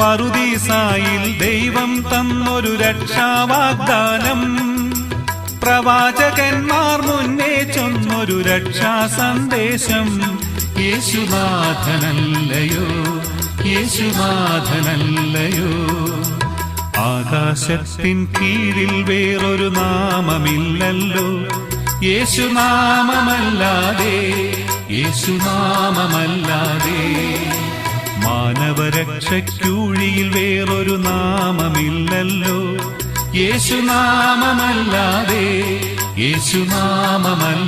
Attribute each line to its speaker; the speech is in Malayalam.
Speaker 1: പറുദീസായിൽ ദൈവം തന്നൊരു രക്ഷാവാഗ്ദാനം. പ്രവാചകന്മാർ മുന്നേ ചൊന്നൊരു രക്ഷാ സന്ദേശം യേശുനാഥനല്ലയോ യേശുനാഥനല്ലയോ. ആകാശത്തിൻ കീഴിൽ വേറൊരു നാമമില്ലല്ലോ. യേശുനാമമല്ലാതെ യേശുനാമമല്ലാതെ മാനവരക്ഷയ്ക്കൂഴിയിൽ വേറൊരു നാമമില്ലല്ലോ. യേശുനാമമല്ലാതെ യേശുനാമമല്ലാതെ